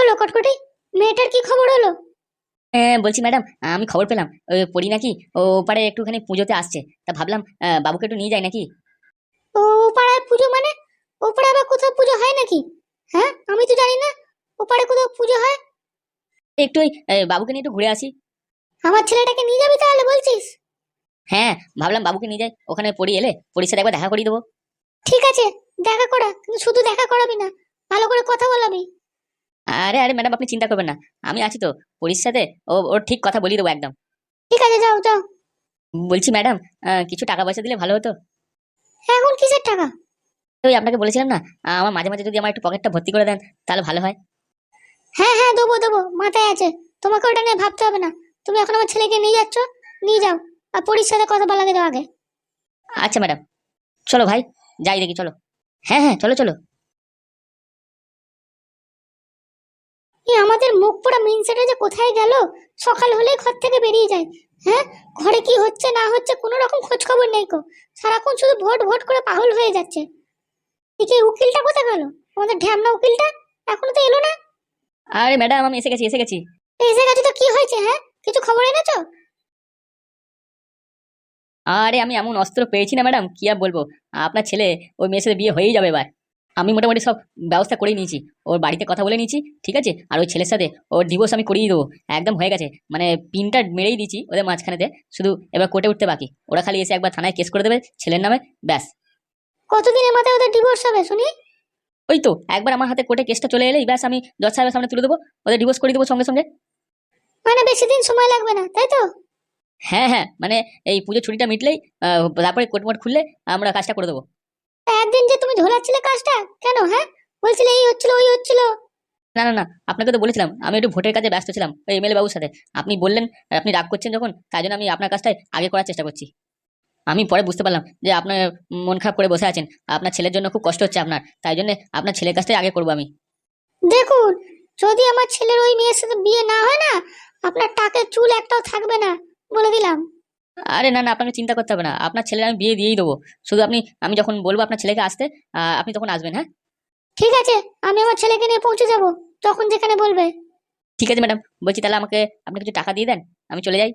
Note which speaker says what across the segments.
Speaker 1: হলো কটকটি? মেয়েটার কি খবর হলো?
Speaker 2: হ্যাঁ বলছি ম্যাডাম আমি খবর পেলাম। ওই পড়ি নাকি ও পারে একটুখানি পুজোতে আসছে। তা ভাবলাম বাবুকে একটু নিয়ে যাই নাকি?
Speaker 1: ও পাড়ায় পুজো মানে? ও পাড়ায় আবার কোথাও পুজো হয় নাকি? হ্যাঁ আমি তো জানি না। ও পাড়ায় কোথাও পুজো হয়?
Speaker 2: একটু ওই বাবুকে নিয়ে একটু ঘুরে আসি।
Speaker 1: আমার ছেলেটাকে নিয়ে যাবি তাহলে বলছিস?
Speaker 2: হ্যাঁ ভাবলাম বাবুকে নিয়ে যাই। ওখানে পড়ি এলে পড়ির সাথে একবার দেখা করিয়ে দেবো।
Speaker 1: ঠিক আছে দেখা করা। কিন্তু শুধু দেখা করাবি না ভালো করে কথা বলাবি।
Speaker 2: আরে আরে ম্যাডাম আপনি চিন্তা করবেন না। আমি আছি তো পড়ির সাথে ও ওর ঠিক কথা বলিয়ে দেবো একদম।
Speaker 1: ঠিক আছে যাও যাও।
Speaker 2: বলছি ম্যাডাম কিছু টাকা পয়সা দিলে ভালো হতো?
Speaker 1: এখন কিসের টাকা?
Speaker 2: ওই আপনাকে বলেছিলাম না আমার মাঝে মাঝে যদি আমার একটু পকেটটা ভর্তি করে দেন তাহলে ভালো হয়।
Speaker 1: হ্যাঁ হ্যাঁ দেবো দেবো মাথায় আছে। তোমাকে ওটা নিয়ে ভাবতে হবে না। তুমি এখন আমার ছেলেকে নিয়ে যাচ্ছ নিয়ে যাও আর পরির সাথে কথা বলা দাও আগে।
Speaker 2: আচ্ছা ম্যাডাম চলো ভাই যাই দেখি চলো। হ্যাঁ হ্যাঁ চলো চলো।
Speaker 1: আমাদের মুখ পোড়া মিনসেটা যে কোথায় গেল? সকাল হলেই ঘর থেকে বেরিয়ে যায়। হ্যাঁ? ঘরে কি হচ্ছে না হচ্ছে কোনো রকম খোঁজ খবর নেই কো সারাক্ষণ শুধু ভোট ভোট করে পাগল হয়ে যাচ্ছে। এই উকিলটা কোথায় গেল? আমাদের ঢ্যামনা উকিলটা? এখনও তো এলো না?
Speaker 2: আরে ম্যাডাম আমি এসে গেছি এসে গেছি।
Speaker 1: এসে গেছে তো কি হয়েছে হ্যাঁ? কিছু খবর এনেছো?
Speaker 2: আরে আমি এমন অস্ত্র পেয়েছি না ম্যাডাম কি আর বলব? আপনার ছেলে ওই মেয়ের সাথে বিয়ে হয়েই যাবে এবার। আমি মোটামুটি সব ব্যবস্থা করেই নিয়েছি। ওর বাড়িতে কথা বলে নিয়েছি ঠিক আছে? আর ওই ছেলের সাথে ওর ডিভোর্স আমি করিয়ে দেবো। একদম হয়ে গেছে। মানে পিনটা মেরেই দিয়েছি ওদের মাঝখানেতে শুধু এবার কোর্টে উঠতে বাকি। ওরা খালি এসে একবার থানায় কেস করে দেবে ছেলের নামে ব্যাস।
Speaker 1: কতদিনের মাথায় ওদের ডিভোর্স হবে শুনি?
Speaker 2: ওই তো একবার আমার হাতে কোর্টে কেসটা চলে এলেই ব্যাস আমি জজ সাহেবের সামনে তুলে দেবো ওদের ডিভোর্স করে দেবো সঙ্গে সঙ্গে।
Speaker 1: মানে বেশি দিন সময় লাগবে না তাই তো?
Speaker 2: হ্যাঁ হ্যাঁ। মানে এই পুজো ছুটিটা মিটলেই তারপরে কোর্ট মোট খুললে আমরা কাজটা করে দেবো।
Speaker 1: তা একদিন যে তুমি ঝোলাচ্ছিলে কাজটা? কেন হ্যাঁ? বলছিলে এই হচ্ছিল ওই হচ্ছিল।
Speaker 2: না না না আপনাকে তো বলেছিলাম আমি একটু ভোটের কাজে ব্যস্ত ছিলাম ওই এমএলএ বাবুর সাথে। আপনি বললেন আপনি রাগ করছেন যখন তাই জন্য আমি আপনার কাজটাই আগে করার চেষ্টা করছি। আমি পরে বুঝতে পারলাম যে আপনার মন খারাপ করে বসে আছেন আপনার ছেলের জন্য খুব কষ্ট হচ্ছে আপনার তাই জন্য আপনার ছেলের কাজটাই আগে করব আমি।
Speaker 1: দেখুন যদি আমার ছেলের ওই মেয়ের সাথে বিয়ে না হয় না আপনার টাকের চুল একটাও থাকবে না বলে দিলাম।
Speaker 2: আরে না না আপনাকে চিন্তা করতে হবে না। আপনার ছেলের আমি বিয়ে দিয়েই দেবো। শুধু আপনি আমি যখন বলব আপনার ছেলেকে আসতে আপনি তখন আসবেন হ্যাঁ?
Speaker 1: ঠিক আছে আমি আমার ছেলেকে নিয়ে পৌঁছে যাব। তখন যেখানে বলবে।
Speaker 2: ঠিক আছে ম্যাডাম। বলছি তাহলে আমাকে আপনি কিছু টাকা দিয়ে দেন আমি চলে যাই।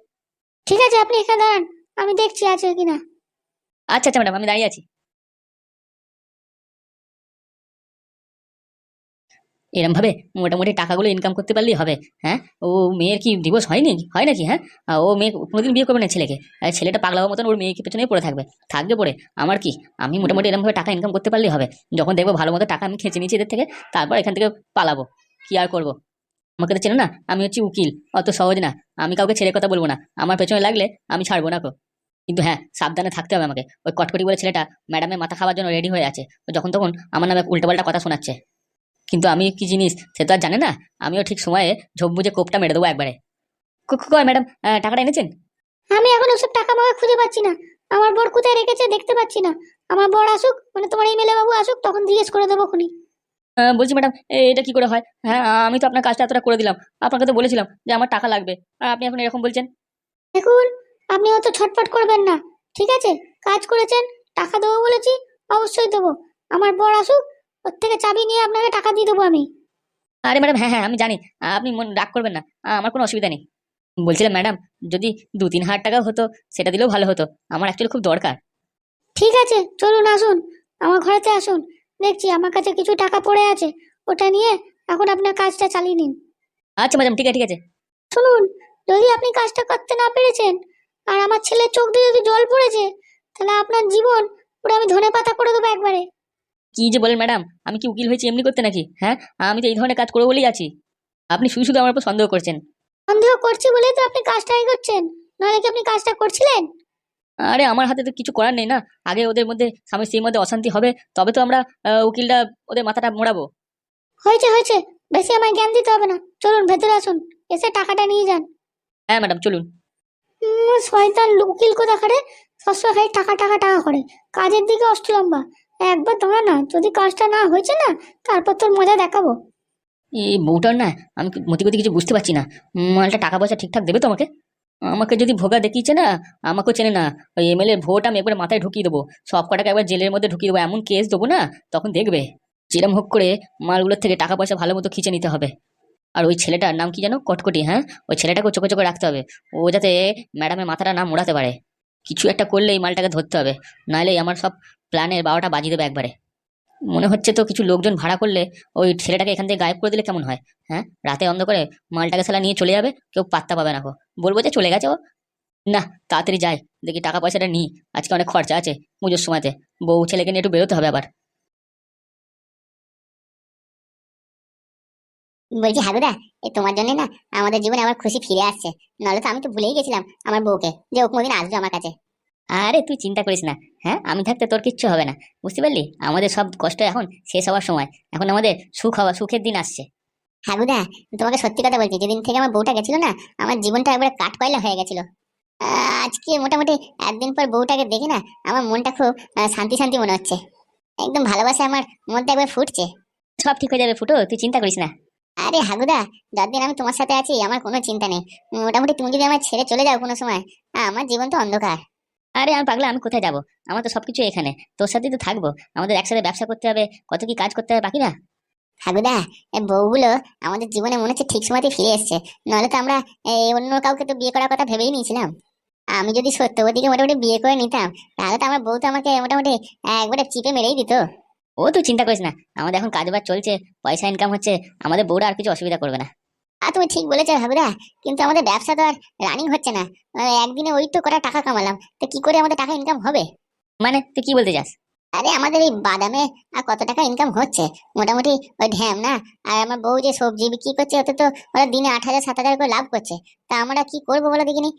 Speaker 1: ঠিক আছে আপনি এখানে দাঁড়ান। আমি দেখছি আছে কিনা।
Speaker 2: আচ্ছা আচ্ছা ম্যাডাম আমি দাঁড়িয়ে আছি। এরম ভাবে মোটামুটি টাকাগুলো ইনকাম করতে পারলেই হবে হ্যাঁ? ও মেয়ের কি ডিভোর্স হয়নি? হয় নাকি হ্যাঁ? ও মেয়ে কোনোদিন বিয়ে করবে না ছেলেকে? ছেলেটা পাগলা হওয়ার মতন ওর মেয়েকে পেছনেই পড়ে থাকবে। থাকবে পড়ে। আমার কি? আমি মোটামুটি এরকম ভাবে টাকা ইনকাম করতে পারলেই হবে। যখন দেখব ভালো মতো টাকা আমি খেঁচে নিয়েছি এদের থেকে, তারপর এখান থেকে পালাবো। কি আর করব? আমাকে তো চেনো না, আমি হচ্ছি উকিল। অত সহজ না। আমি কাউকে ছেড়ে কথা বলব না। আমার পেছনে লাগলে আমি ছাড়বো না কো। কিন্তু হ্যাঁ সাবধানে থাকতে হবে আমাকে। ওই কটকটি বলে ছেলেটা ম্যাডামের মাথা খাওয়ার জন্য রেডি হয়ে আছে। যখন তখন আমার নামে উল্টোপাল্টা কথা শোনাচ্ছে। কিন্তু আমি কি জিনিস সে তো আর জানে না? আমিও ঠিক সময়ে ঝোপ বুঝে কোপটা মেরে দেবো একবারে। কো- কো- ম্যাডাম টাকাটা এনেছেন?
Speaker 1: আমি এখন ওসব টাকা মাকা খুঁজে পাচ্ছি না। আমার বর কোথায় রেখেছে দেখতে পাচ্ছি না। আমার বর আসুক মানে তোমার এই মেলে বাবু আসুক তখন জিজ্ঞেস করে দেবো খুনি।
Speaker 2: বলছি ম্যাডাম এটা কি করে হয়? হ্যাঁ আমি তো আপনার কাজটা এতটা করে দিলাম। আপনাকে তো বলেছিলাম যে আমার টাকা লাগবে। আর আপনি এখন এরকম বলছেন?
Speaker 1: দেখুন আপনি অত ছটফট করবেন না ঠিক আছে? কাজ করেছেন টাকা দেবো বলেছি অবশ্যই দেবো। আমার বর আসুক ওর থেকে চাবি নিয়ে আপনাকে টাকা দিয়ে দেবো আমি।
Speaker 2: আরে ম্যাডাম হ্যাঁ হ্যাঁ আমি জানি। আপনি মন রাগ করবেন না। আমার কোনো অসুবিধা নেই। বলছিলাম ম্যাডাম যদি দু তিন হাজার টাকা হতো সেটা দিলেও ভালো হতো। আমার অ্যাকচুয়ালি খুব দরকার।
Speaker 1: ঠিক আছে চলুন আসুন। আমার ঘরেতে আসুন। দেখছি আমার কাছে কিছু টাকা পড়ে আছে। ওটা নিয়ে এখন আপনার কাজটা চালিয়ে নিন।
Speaker 2: আচ্ছা ম্যাডাম ঠিক আছে ঠিক আছে।
Speaker 1: শুনুন যদি আপনি কাজটা করতে না পেরেছেন আর আমার ছেলের চোখ দিয়ে যদি জল পড়েছে তাহলে আপনার জীবন পুরো আমি ধনে পাতা করে দেবো একবারে।
Speaker 2: কি যে বলেন ম্যাডাম আমি কি উকিল হয়েছি এমনি করতে নাকি? হ্যাঁ? আমি তো এই ধরনের কাজ করব বলেই আছি। আপনি শুধু শুধু আমার উপর সন্দেহ করছেন।
Speaker 1: সন্দেহ করছি বলেই তো আপনি কাজটাই করছেন নাহলে কি আপনি কাজটা করছিলেন?
Speaker 2: আরে আমার হাতে তো কিছু করার নেই না। আগে ওদের মধ্যে স্বামী স্ত্রীর মধ্যে অশান্তি হবে তবে তো আমরা আহ, উকিলটা ওদের মাথাটা মোড়াবো।
Speaker 1: হয়েছে হয়েছে। বেশি আমায় জ্ঞান দিতে হবে না। চলুন ভেতরে আসুন। এসে টাকাটা নিয়ে যান।
Speaker 2: হ্যাঁ ম্যাডাম চলুন।
Speaker 1: উম, শয়তান উকিল কোথা করে সবসময় খালি টাকা টাকা টাকা করে। কাজের দিকে অষ্টলম্বা একবার দাঁড়া না যদি কাজটা না হয়েছে না, তারপর তোর মজা দেখাবো।
Speaker 2: এই বউটার না, আমি কি- মতি গতি কিছু বুঝতে পারছি না। মালটা টাকা পয়সা ঠিকঠাক দেবে তো আমাকে আমাকে যদি ভোগা দেখিয়েছে না আমাকেও চেনে না, ওই এম এমএলএ ভোট আমি একবার মাথায় ঢুকিয়ে দেবো। সব কটাকে একবার জেলের মধ্যে ঢুকিয়ে দেবো, এমন কেস দেবো না, তখন দেখবে। যেরম হোক করে মালগুলোর থেকে টাকা পয়সা ভালো মতো খিচে নিতে হবে। আর ওই ছেলেটার নাম কি যেন? কটকটি হ্যাঁ? ওই ছেলেটাকে চোখে চোখে রাখতে হবে। ও যাতে ম্যাডামের মাথাটা না মোড়াতে পারে। কিছু একটা করলে এই মালটাকে ধরতে হবে। নাহলে আমার সব প্ল্যানের বারোটা বাজিয়ে দেবে একবারে। মনে হচ্ছে তো কিছু লোকজন ভাড়া করলে ওই ছেলেটাকে এখান থেকে গায়েব করে দিলে কেমন হয় হ্যাঁ? রাতে অন্ধকারে মালটাকে সালা নিয়ে চলে যাবে, কেউ পাত্তা পাবে না বলব যে চলে গেছে ও। না, তাড়াতাড়ি যাই দেখি টাকা পয়সাটা নিই, আজকে অনেক খরচা আছে পুজোর সময়তে, বউ ছেলেকে নিয়ে একটু বেরোতে হবে আবার।
Speaker 3: বলছি হাগুদা এ তোমার জন্য না আমাদের জীবনে আবার খুশি ফিরে আসছে, নাহলে তো আমি তো ভুলেই গেছিলাম আমার বউকে, যে ও কোনোদিন আসবে আমার কাছে।
Speaker 2: আরে তুই চিন্তা করিস না হ্যাঁ? আমি থাকতে তোর কিচ্ছু হবে না বুঝতে পারলি? আমাদের সব কষ্ট এখন শেষ হওয়ার সময় এখন আমাদের সুখ হওয়া সুখের দিন আসছে।
Speaker 3: হাগুদা তোমাকে সত্যি কথা বলছি যেদিন থেকে আমার বউটা গেছিল না আমার জীবনটা একবারে কাঠ কয়লা হয়ে গেছিল। আজকে মোটামুটি একদিন পর বউটাকে দেখে না আমার মনটা খুব শান্তি শান্তি মনে হচ্ছে। একদম ভালোবাসা আমার মনটা একবার ফুটছে।
Speaker 2: সব ঠিক হয়ে যাবে ফুটো তুই চিন্তা করিস না।
Speaker 3: আরে হাগুদা যতদিন আমি তোমার সাথে আছি আমার কোনো চিন্তা নেই। মোটামুটি তুমি যদি আমার ছেড়ে চলে যাও কোনো সময় আমার জীবন তো অন্ধকার।
Speaker 2: আরে আমি পাগলা আমি কোথায় যাব? আমার তো সবকিছু এখানে। তোর সাথেই তো থাকব। আমাদের একসাথে ব্যবসা করতে হবে কত কি কাজ করতে হবে বাকি না
Speaker 3: এই বউগুলো আমাদের জীবনে মনে হচ্ছে ঠিক সময়তে ফিরে এসছে। নাহলে তো আমরা এই অন্য কাউকে তো বিয়ে করার কথা ভেবেই নিয়েছিলাম। আমি যদি সত্যবতীকে মোটামুটি বিয়ে করে নিতাম তাহলে তো আমার বউ তো আমাকে মোটামুটি একবারে চিপে মেরেই দিত।
Speaker 2: ও তুই চিন্তা করিস না। আমাদের এখন কাজ বাজ চলছে পয়সা ইনকাম হচ্ছে আমাদের বউরা আর কিছু অসুবিধা করবে না।
Speaker 3: আর তুমি ঠিক বলেছ হাগুদা কিন্তু আমাদের ব্যবসা তো আর রানিং হচ্ছে না। একদিনে ওই তো কটা টাকা কামালাম। তো কি করে আমাদের টাকা ইনকাম হবে?
Speaker 2: মানে তুই কি বলতে চাস?
Speaker 3: আরে আমাদের এই বাদামে আর কত টাকা ইনকাম হচ্ছে? মোটামুটি ওই ঢ্যাম না? আর আমার বউ যে সবজি বিক্রি করছে ওতে তো ওরা দিনে আট হাজার সাত হাজার করে লাভ করছে। তা আমরা কি করব বলো দেখিনি?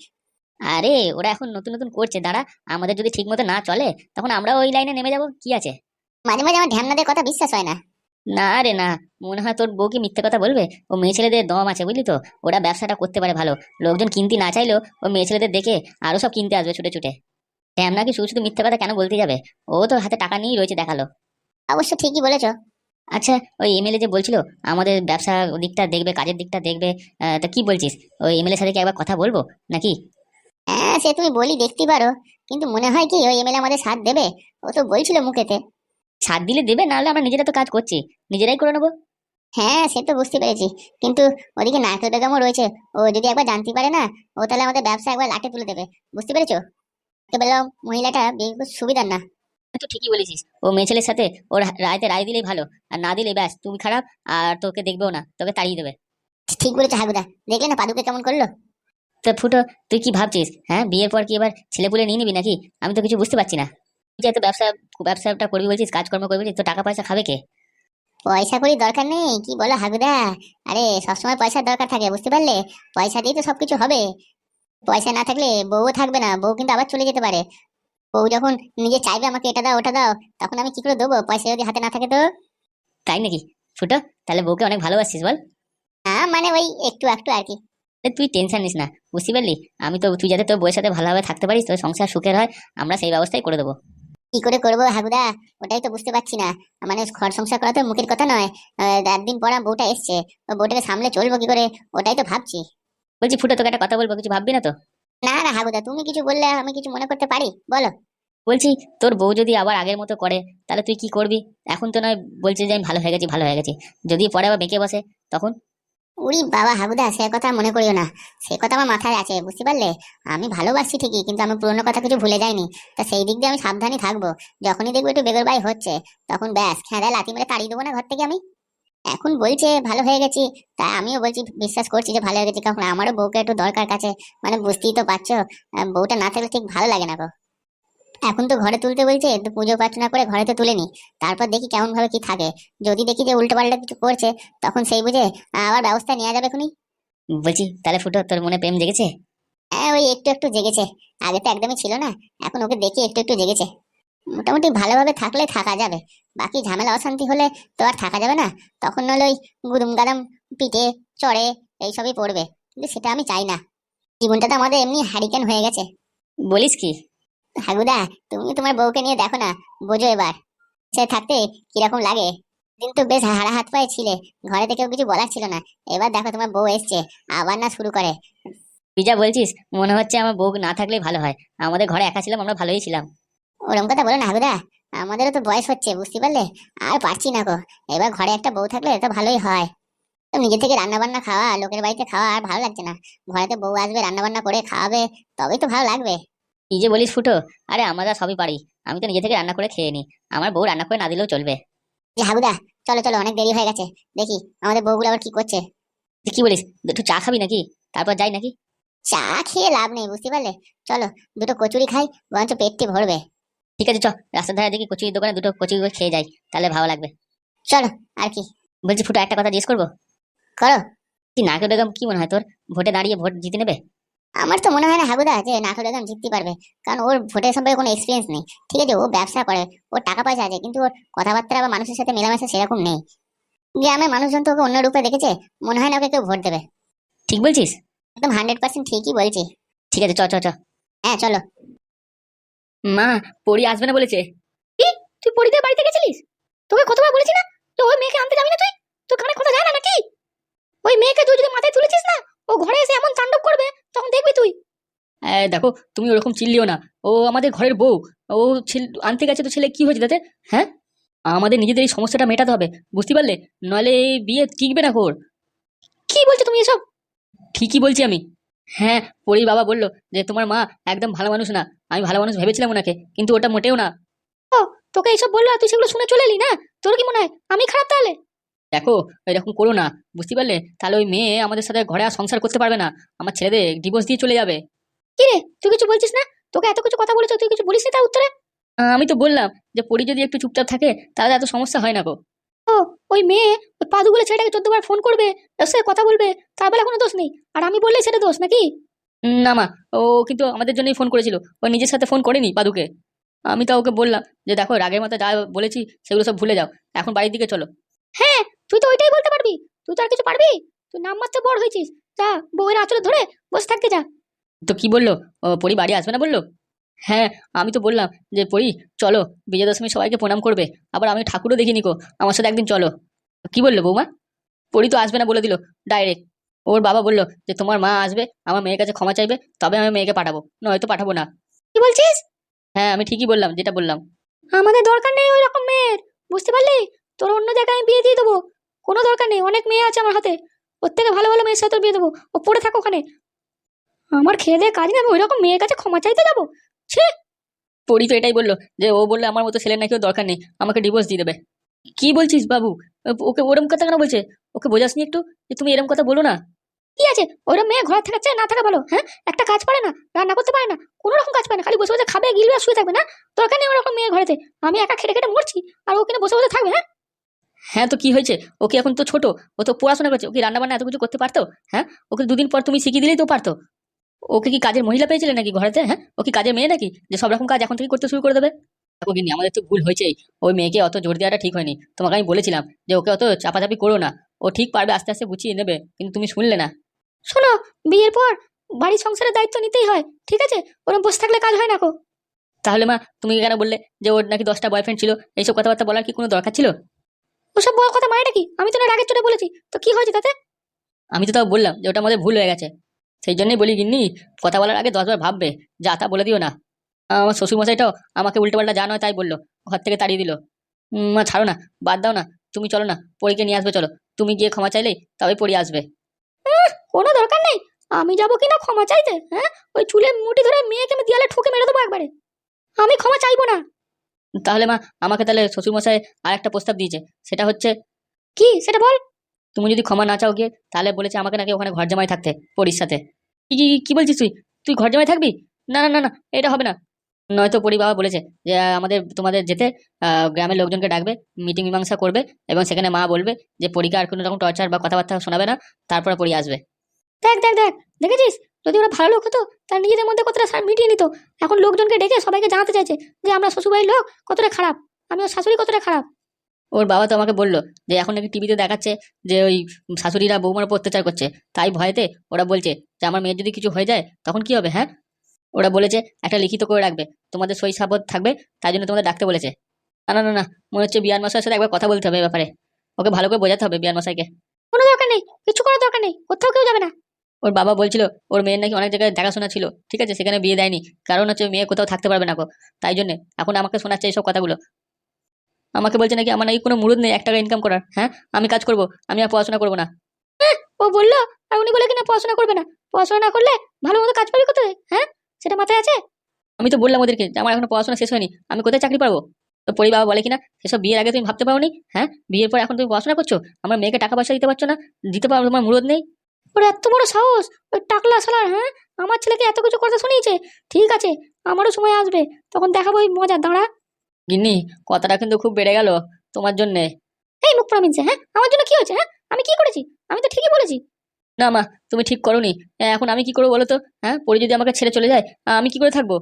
Speaker 2: আরে ওরা এখন নতুন নতুন করছে। দাঁড়া আমাদের যদি ঠিক মতো না চলে তখন আমরা ওই লাইনে নেমে যাব। কি আছে?
Speaker 3: মাঝে মাঝে আমার ঢ্যামনাদের কথা বিশ্বাস হয় না।
Speaker 2: না রে না মনে হয় তোর বউ কি মিথ্যে কথা বলবে? ও মেয়ে ছেলেদের দম আছে বুঝলি তো? ওরা ব্যবসাটা করতে পারে ভালো। লোকজন কিনতে না চাইলেও ও মেয়ে ছেলেদের দেখে আরও সব কিনতে আসবে ছুটে ছুটে। ট্যাম নাকি শুধু শুধু মিথ্যে কথা কেন বলতে যাবে? ও তো হাতে টাকা নিয়েই রয়েছে দেখাল।
Speaker 3: অবশ্য ঠিকই বলেছ।
Speaker 2: আচ্ছা ওই এমএলএ যে বলছিল আমাদের ব্যবসা দিকটা দেখবে কাজের দিকটা দেখবে তা কি বলছিস? ওই এমএলএ সাথে কি একবার কথা বলব নাকি?
Speaker 3: হ্যাঁ সে তুমি বলি দেখতে পারো। কিন্তু মনে হয় কি ওই এমএলএ আমাদের সাথ দেবে? ও তো বলছিল মুখেতে।
Speaker 2: সাত দিলে দেবে নাহলে আমরা নিজেরা তো কাজ করছি। নিজেরাই করে নেব।
Speaker 3: হ্যাঁ সে তো বুঝতে পেরেছি। কিন্তু ওদিকে নারকেল বেগমও রয়েছে। ও যদি একবার জানতে পারে না ও তাহলে আমাদের ব্যবসা একবার লাটে তুলে দেবে। বুঝতে পেরেছ? নারকেল বেগম মহিলাটা বেশ সুবিধার না।
Speaker 2: তুই ঠিকই বলেছিস। ও মেয়ে ছেলের সাথে ওর রায়তে রায় দিলেই ভালো। আর না দিলে ব্যাস তুমি খারাপ আর তোকে দেখবেও না তোকে তাড়িয়ে দেবে।
Speaker 3: ঠিক বলেছে হাগুদা। দেখলে না পাদুকে কেমন করল?
Speaker 2: তো ফুটো তুই কি ভাবছিস? হ্যাঁ বিয়ের পর কি এবার ছেলেপুলে নিয়ে নিবি নাকি? আমি তো কিছু বুঝতে পারছি না। তুই যে ব্যবসা ব্যবসাটা করবি বলছিস কাজকর্ম করবি বলছিস তো টাকা পয়সা খাবে কে?
Speaker 3: পয়সা করি দরকার নেই কি বলো হাগুদা? আরে সবসময় পয়সার দরকার থাকে বুঝতে পারলে? পয়সা দিয়ে তো সবকিছু হবে। পয়সা না থাকলে বউও থাকবে না বউ কিন্তু আবার চলে যেতে পারে। বউ যখন নিজে চাইবে আমাকে এটা দাও ওটা দাও তখন আমি কি করে দেবো? পয়সা যদি হাতে না থাকে তো?
Speaker 2: তাই নাকি? ফুটো তাহলে বউকে অনেক ভালোবাসিস বল।
Speaker 3: হ্যাঁ মানে ওই একটু একটু আর কি।
Speaker 2: তুই টেনশন নিস না বুঝতে পারলি? আমি তো তুই যাতে তোর বউয়ের সাথে ভালোভাবে থাকতে পারিস তোর সংসার সুখের হয় আমরা সেই ব্যবস্থাই করে দেবো।
Speaker 3: কি করে করব হাগুদা? ওটাই তো বুঝতে পারছি না। মানে ঘর সংসার করা তো মুখের কথা নয়। একদিন পর বউটা এসছে। বউটাকে সামলে চলবো কি করে? ওটাই তো ভাবছি।
Speaker 2: বলছি ফুটো তোকে একটা কথা বলব। কিছু ভাববি না তো?
Speaker 3: না না হাগুদা তুমি কিছু বললে আমি কিছু মনে করতে পারি। বলো।
Speaker 2: বলছি তোর বউ যদি আবার আগের মতো করে তাহলে তুই কি করবি? এখন তো নয় বলছে যে আমি ভালো হয়ে গেছি ভালো হয়ে গেছি। যদি পরে আবার বেঁকে বসে তখন?
Speaker 3: উরি বাবা হাগুদা, সে কথা মনে করিও না। সে কথা আমার মাথায় আছে, বুঝতে পারলে? আমি ভালোবাসছি ঠিকই, কিন্তু আমি পুরোনো কথা কিছু ভুলে যাইনি। তা সেই দিক দিয়ে আমি সাবধানে থাকব। যখনই দেখব একটু বেগর বাই হচ্ছে, তখন ব্যাস খেঁড়া লাথি মেরে তাড়িয়ে দেবো না ঘর থেকে আমি? এখন বলছে, ভালো হয়ে গেছি। তাই আমিও বলছি, বিশ্বাস করছি যে ভালো হয়ে গেছি। কারণ আমারও বউকে একটু দরকার কাছে। মানে বুঝতেই তো পারছ বউটা না থাকলে ঠিক ভালো লাগে না গো। এখন তো ঘরে তুলতে বলছে তো পুজো প্রার্থনা করে ঘরে তো তুলে নি। তারপর দেখি কেমন ভাবে কি থাকে। যদি দেখি যে উল্টো পাল্টা কিছু করছে তখন সেই বুঝে আবার ব্যবস্থা নেওয়া যাবে খুনি
Speaker 2: বলছি তাহলে ফুটো তোর মনে প্রেম জেগেছে?
Speaker 3: হ্যাঁ ওই একটু একটু জেগেছে। আগে তো একদমই ছিল না এখন ওকে দেখি একটু একটু জেগেছে। মোটামুটি ভালোভাবে থাকলে থাকা যাবে। বাকি ঝামেলা অশান্তি হলে তো আর থাকা যাবে না। তখন নলে ওই গুদুম গাদাম পিঠে চড়ে এইসবই পড়বে। কিন্তু সেটা আমি চাই না। জীবনটা তো আমাদের এমনি হ্যারিকেন হয়ে গেছে।
Speaker 2: বলিস কি?
Speaker 3: হাগুদা তুমি তোমার বউকে নিয়ে দেখো না বোঝো এবার। সে থাকতে কীরকম লাগে? কিন্তু বেশ হারা হাত পায়ে ছিলে ঘরে থেকেও কিছু বলার ছিল না। এবার দেখো তোমার বউ এসছে আবার না শুরু করে।
Speaker 2: তুই যা বলছিস মনে হচ্ছে আমার বউ না থাকলেই ভালো হয়। আমাদের ঘরে একা ছিলাম আমরা ভালোই ছিলাম।
Speaker 3: ওরম কথা বলো না হাগুদা আমাদেরও তো বয়স হচ্ছে বুঝতে পারলে? আর পারছি না গো। এবার ঘরে একটা বউ থাকলে তো ভালোই হয়। তো নিজে থেকে রান্না বান্না খাওয়া লোকের বাড়িতে খাওয়া আর ভালো লাগছে না। ঘরেতে বউ আসবে রান্না বান্না করে খাওয়াবে তবেই তো ভালো লাগবে।
Speaker 2: কি যে বলিস ফুটো? আরে আমরা সবই পারি। আমি তো নিজে থেকে রান্না করে খেয়ে নিই আমার বউ রান্না করে না দিলেও চলবে।
Speaker 3: যে হাগুদা চলো চলো অনেক দেরি হয়ে গেছে। দেখি আমাদের বউগুলো আবার কি করছে।
Speaker 2: তুই কি বলিস? একটু চা খাবি নাকি? তারপর যাই নাকি?
Speaker 3: চা খেয়ে লাভ নেই বুঝতে পারলে? চলো দুটো কচুরি খাই বরঞ্চ পেটটি ভরবে।
Speaker 2: ঠিক আছে চ। রাস্তার ধারে দেখি কচুরির দোকানে দুটো কচুরি খেয়ে যাই। তাহলে ভালো লাগবে।
Speaker 3: চলো আর কি।
Speaker 2: বলছি ফুটো একটা কথা জিজ্ঞেস করব?
Speaker 3: করো।
Speaker 2: কি নাকে বেগম কি মনে হয় তোর? ভোটে দাঁড়িয়ে ভোট জিতে নেবে?
Speaker 3: আমার তো মনে হয় না হাগুদা যে নাকুল একদম জিততে পারবে। কারণ ওর ভোটের সম্পর্কে কোনো এক্সপিরিয়েন্স নেই। ঠিক আছে ও ব্যবসা করে ওর টাকা পয়সা আছে কিন্তু ওর কথাবার্তা বা মানুষের সাথে মেলামেশা সেরকম নেই। গ্রামের মানুষজন তো ওকে অন্য রূপে দেখেছে মনে হয় না ওকে কেউ ভোট দেবে।
Speaker 2: ঠিক বলছিস?
Speaker 3: একদম হান্ড্রেড পার্সেন্ট ঠিকই বলছি।
Speaker 2: ঠিক আছে চ চ চ।
Speaker 3: হ্যাঁ চলো।
Speaker 2: মা পড়ি আসবে না বলেছে।
Speaker 1: তুই পরিদের বাড়িতে গেছিলিস? তোকে কতবার বলেছি না? যে ওই মেয়েকে আনতে যাবি না তুই? তোর কানে কথা যায় না নাকি? ওই মেয়েকে তুই যদি মাথায় তুলেছিস না ও ঘরে এসে এমন তাণ্ডব করবে? তখন দেখবি তুই।
Speaker 2: এই দেখো তুমি ওরকম চিল্লিও না। ও আমাদের ঘরের বউ। ও ছেলে আনতে গেছে তো ছেলে কি হয়েছে তাতে? হ্যাঁ? আমাদের নিজেদের এই সমস্যাটা মেটাতে হবে। বুঝতে পারলে? নইলে এই বিয়ে টিকবে না ওর
Speaker 1: কি বলছো তুমি এসব?
Speaker 2: ঠিকই বলছি আমি। হ্যাঁ পরি বাবা বলল যে তোমার মা একদম ভালো মানুষ না। আমি ভালো মানুষ ভেবেছিলাম ওনাকে কিন্তু ওটা মোটেও না।
Speaker 1: ও তোকে এইসব বলল আর তুই সেগুলো শুনে চলে এলি না? তোর কি মনে হয়? আমি খারাপ তাহলে?
Speaker 2: দেখো এরকম করো না। বুঝতে পারলে? তাহলে ওই মেয়ে আমাদের সাথে ঘরে আর সংসার করতে পারবে না। আমার ছেলেদের ডিভোর্স দিয়ে চলে যাবে।
Speaker 1: কি রে? তুই কিছু বলছিস না? তোকে এত কিছু কথা বলেছ তুই কিছু বলিস না তার উত্তরে?
Speaker 2: আমি তো বললাম যে পরি যদি একটু চুপচাপ থাকে তাহলে এত সমস্যা হয় না গো।
Speaker 1: ও ওই মেয়ে ওই পাদুগুলো ছেলেটাকে চোদ্দবার ফোন করবে ওর সাথে কথা বলবে তার বেলা কোনো দোষ নেই। আর আমি বললে সেটা দোষ নাকি?
Speaker 2: না মা ও কিন্তু আমাদের জন্যই ফোন করেছিল। ও নিজের সাথে ফোন করেনি পাদুকে। আমি তো ওকে বললাম যে দেখো রাগের মতো যা বলেছি সেগুলো সব ভুলে যাও। এখন বাড়ির দিকে চলো।
Speaker 1: হ্যাঁ তুই তো ওইটাই বলতে পারবি। তুই তো আর কিছু পারবি? তুই নাম মাত্র বড় হয়েছিস। যা বউয়ের আঁচলে ধরে বসে থাকতে যা।
Speaker 2: তো কি বলল? ও পরি বাড়ি আসবে না বলল? হ্যাঁ আমি তো বললাম যে পরি চলো বিজয়া দশমী সবাইকে প্রণাম করবে। আবার আমি ঠাকুরও দেখিনি কো আমার সাথে একদিন চলো। কি বলল বৌমা? পরি তো আসবে না বলে দিল ডাইরেক্ট ওর বাবা বলল যে তোমার মা আসবে আমার মেয়ের কাছে ক্ষমা চাইবে তবে আমি মেয়েকে পাঠাবো নয়তো পাঠাবো না।
Speaker 1: কি বলছিস?
Speaker 2: হ্যাঁ আমি ঠিকই বললাম যেটা বললাম।
Speaker 1: আমাদের দরকার নেই ওই রকম মেয়ের। বুঝতে পারলি? তোর অন্য জায়গায় আমি বিয়ে দিয়ে দেবো। কোনো দরকার নেই অনেক মেয়ে আছে আমার হাতে। ওর থেকে ভালো ভালো মেয়ের সাথে বিয়ে দেবো। ও পড়ে থাকো ওখানে। আমার খেয়ে দিয়ে কাজ নেই আমি ওই রকম মেয়ের কাছে ক্ষমা চাইতে যাব?
Speaker 2: পরি তো এটাই বলল যে ও বলল আমার মতো ছেলে নাকি ওর দরকার নেই আমাকে ডিভোর্স দিয়ে দেবে। কি বলছিস বাবু? ওকে ওরম কথা কেন বলছে? ওকে বোঝাসনি একটু? যে তুমি এরম কথা বলো না।
Speaker 1: কি আছে? ওইরকম মেয়ে ঘরে থাকার চেয়ে না থাকা ভালো হ্যাঁ? একটা কাজ পারে না রান্না করতে পারে না কোনো রকম কাজ পারে না খালি বসে বসে খাবে গিলবে শুয়ে থাকবে না? দরকার নেই ওরকম মেয়ে ঘরেতে। আমি একা খেটে খেটে মরছি আর ও কিনে বসে বসে থাকবে হ্যাঁ?
Speaker 2: হ্যাঁ তো কি হয়েছে? ওকে এখন তো ছোট, ও তো পড়াশোনা করছে ওকে রান্না বান্না এত কিছু করতে পারতো? হ্যাঁ ওকে দুদিন পর তুমি শিখিয়ে দিলেই তো পারতো। ওকে কি কাজের মহিলা পেয়েছিলে নাকি ঘরেতে? হ্যাঁ ও কি কাজের মেয়ে নাকি? যে সব রকম কাজ এখন থেকে করতে শুরু করে দেবে। কিন্তু আমাদের তো ভুল হয়েছেই। ওই মেয়েকে অত জোর দেওয়াটা ঠিক হয়নি। তোমাকে আমি বলেছিলাম যে ওকে অত চাপাচাপি করো না। ও ঠিক পারবে, আস্তে আস্তে গুছিয়ে নেবে, কিন্তু তুমি শুনলে না।
Speaker 1: শোনো, বিয়ের পর বাড়ির সংসারের দায়িত্ব নিতেই হয়, ঠিক আছে? ওরকম বসে থাকলে কাজ হয় না কো।
Speaker 2: তাহলে মা, তুমি কেন বললে যে ওর নাকি দশটা বয়ফ্রেন্ড ছিল? এইসব কথাবার্তা বলার কি কোনো দরকার ছিল?
Speaker 1: ওসব বড় কথা মানেটা কি? আমি তো না রাগের চোটে বলেছি। তো কি হয়েছে তাতে?
Speaker 2: আমি তো তাও বললাম যে ওটা আমাদের ভুল হয়ে গেছে। সেই জন্যই বলি গিন্নি কথা বলার আগে দশবার ভাববে যা তা বলে দিও না। আমার শ্বশুরমশাইটাও আমাকে উল্টোপাল্টা যা নয় তাই বলল ঘর থেকে তাড়িয়ে দিল। মা ছাড়ো না বাদ দাও না তুমি চলো না পরীকে নিয়ে আসবে চলো। তুমি গিয়ে ক্ষমা চাইলেই তবে পড়ি আসবে।
Speaker 1: কোনো দরকার নেই। আমি যাব কিনা ক্ষমা চাইতে হ্যাঁ? ওই চুলে মুটি ধরে মেয়েকে আমি দেয়ালে ঠুকে মেরে দেবো একবারে। আমি ক্ষমা চাইব না।
Speaker 2: তাহলে মা আমাকে তাহলে শ্বশুরমশাই আর একটা প্রস্তাব দিয়েছে। সেটা হচ্ছে
Speaker 1: কি? সেটা বল।
Speaker 2: তুমি যদি ক্ষমা না চাও গিয়ে তাহলে বলেছে আমাকে নাকি ওখানে ঘর জামাই থাকতে পরির সাথে। কি কি কি বলছিস তুই? তুই ঘর জামাই থাকবি? না না না না এটা হবে না। নয়তো পরি বাবা বলেছে যে আমাদের তোমাদের যেতে আহ, গ্রামের লোকজনকে ডাকবে মিটিং মীমাংসা করবে এবং সেখানে মা বলবে যে পরীকে আর কোনো রকম টর্চার বা কথাবার্তা শোনাবে না তারপরে পরি আসবে।
Speaker 1: দেখ দেখ দেখ দেখেছিস? যদি ওরা ভালো লোক হতো তার নিজেদের মধ্যে কতটা মিটিয়ে নিত। এখন লোকজনকে ডেকে সবাইকে জানাতে চাইছে যে, আমরা শ্বশুরবাড়ির লোক, কতটা খারাপ। আমি ওর শাশুড়ি কতটা খারাপ?
Speaker 2: ওর বাবা তো আমাকে বলল যে, এখন নাকি টিভিতে দেখাচ্ছে যে, ওই শাশুড়িরা বৌমার উপর অত্যাচার করছে। তাই ভয়েতে ওরা বলছে যে, আমার মেয়ের যদি কিছু হয়ে যায়, তখন কি হবে হ্যাঁ? ওরা বলেছে, একটা লিখিত করে রাখবে। তোমাদের সই সাবত থাকবে, তাই জন্য তোমাদের ডাকতে বলেছে। না না না মনে হচ্ছে বিয়ান মশাইয়ের সাথে একবার কথা বলতে হবে ব্যাপারে। ওকে ভালো করে বোঝাতে হবে বিয়ান মশাইকে।
Speaker 1: কোনো দরকার নেই, কিছু করার দরকার নেই, কোথাও কেউ যাবে না।
Speaker 2: ওর বাবা বলছিল, ওর মেয়ের নাকি অনেক জায়গায় দেখাশোনা ছিল, ঠিক আছে, সেখানে বিয়ে দেয়নি। কারণ হচ্ছে মেয়ে কোথাও থাকতে পারবে না তাই জন্য এখন আমাকে শোনাচ্ছে এইসব কথাগুলো। আমাকে বলছে নাকি আমার নাকি কোনো মুরুদ নেই, এক টাকা ইনকাম করার। হ্যাঁ আমি কাজ করব, আমি আর পড়াশোনা করব না।
Speaker 1: ও বলল, আর উনি বলে কিনা পড়াশোনা করবে না? পড়াশোনা না করলে ভালো মতো কাজ পাবি কোথায়? হ্যাঁ সেটা মাথায় আছে?
Speaker 2: আমি তো বললাম ওদেরকে যে, আমার এখনও পড়াশোনা শেষ হয়নি, আমি কোথায় চাকরি পাবো? তো পরি বাবা বলে কিনা সেসব বিয়ের আগে তুমি ভাবতে পারোনি? হ্যাঁ বিয়ের পর এখন তুমি পড়াশোনা করছ? আমার মেয়েকে টাকা পয়সা দিতে পারছ না? দিতে পারো, তোমার মুরদ নেই?
Speaker 1: ওর এত বড় সাহস? ওই টাকলা সালার হ্যাঁ? আমার ছেলেকে এত কিছু কথা শুনিয়েছে? ঠিক আছে আমারও সময় আসবে। তখন দেখাবো ওই মজা দাঁড়া।
Speaker 2: গিন্নি কথাটা কিন্তু খুব বেড়ে গেল তোমার জন্যে।
Speaker 1: এই মুখ প্রমিনছে হ্যাঁ? আমার জন্য কি হয়েছে হ্যাঁ? আমি কি করেছি? আমি তো ঠিকই বলেছি।
Speaker 2: না মা তুমি ঠিক করো এখন আমি কি করব বলো তো? হ্যাঁ? পরে যদি আমাকে ছেড়ে চলে যায় আমি কি করে থাকব?